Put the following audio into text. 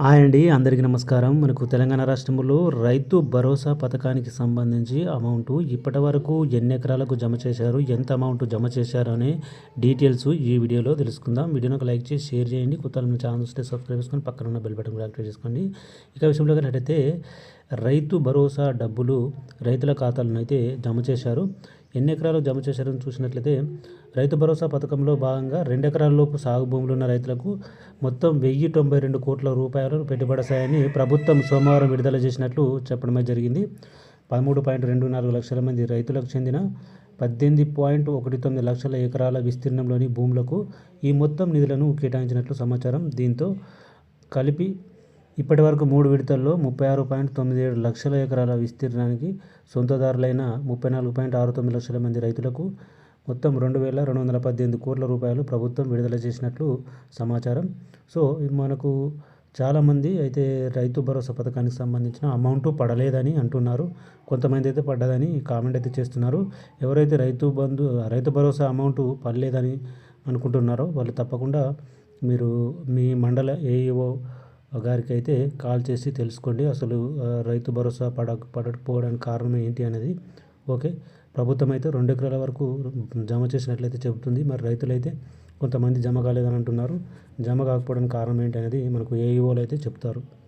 Hi అండి అందరికీ నమస్కారం. మనకు తెలంగాణ రాష్ట్రంలో రైతు భరోసా పథకానికి సంబంధించి అమౌంట్ ఇప్పటి వరకు ఎన్ని ఎకరాలకు జమ చేశారు ఎంత అమౌంట్ జమ చేశారు అనే డీటెయిల్స్ ఈ వీడియోలో తెలుసుకుందాం. వీడియోని ఒక లైక్ చేసి షేర్ చేయండి. కొత్త మన ఛానల్ వస్తే సబ్స్క్రైబ్ చేసుకొని పక్కన ఉన్న బెల్ బటన్ కూడా యాక్టివేట్ చేసుకోండి. ఇక విషయంలో అయితే రైతు భరోసా డబ్బులు రైతుల ఖాతాలను అయితే జమ చేశారు. ఎన్ని ఎకరాలు జమ చేశారని చూసినట్లయితే రైతు భరోసా పథకంలో భాగంగా రెండు ఎకరాలలోపు సాగు భూములు ఉన్న రైతులకు మొత్తం వెయ్యి తొంభై రెండు కోట్ల రూపాయలు పెట్టుబడి ప్రభుత్వం సోమవారం విడుదల చేసినట్లు చెప్పడమే జరిగింది. పదమూడు పాయింట్ రెండు నాలుగు లక్షల మంది రైతులకు చెందిన పద్దెనిమిది పాయింట్ ఒకటి తొమ్మిది లక్షల ఎకరాల విస్తీర్ణంలోని భూములకు ఈ మొత్తం నిధులను కేటాయించినట్లు సమాచారం. దీంతో కలిపి ఇప్పటి వరకు మూడు విడతల్లో ముప్పై ఆరు పాయింట్ తొమ్మిది ఏడు లక్షల ఎకరాల విస్తీర్ణానికి సొంతదారులైన ముప్పై నాలుగు పాయింట్ ఆరు తొమ్మిది లక్షల మంది రైతులకు మొత్తం రెండు వేల రెండు వందల పద్దెనిమిది కోట్ల రూపాయలు ప్రభుత్వం విడుదల చేసినట్లు సమాచారం. సో మనకు చాలామంది అయితే రైతు భరోసా పథకానికి సంబంధించిన అమౌంట్ పడలేదని అంటున్నారు. కొంతమంది అయితే పడ్డదని కామెంట్ అయితే చేస్తున్నారు. ఎవరైతే రైతు బంధు రైతు భరోసా అమౌంట్ పడలేదని అనుకుంటున్నారో వాళ్ళు తప్పకుండా మీరు మీ మండల ఏఈఓ గారికి అయితే కాల్ చేసి తెలుసుకోండి. అసలు రైతు భరోసా పడ పడకపోవడానికి కారణం ఏంటి అనేది. ఓకే. ప్రభుత్వం అయితే రెండు ఎకరాల వరకు జమ చేసినట్లయితే చెబుతుంది. మరి రైతులైతే కొంతమంది జమ కాలేదని అంటున్నారు. జమ కాకపోవడానికి కారణం ఏంటి అనేది మనకు ఏఈఓలు అయితే చెప్తారు.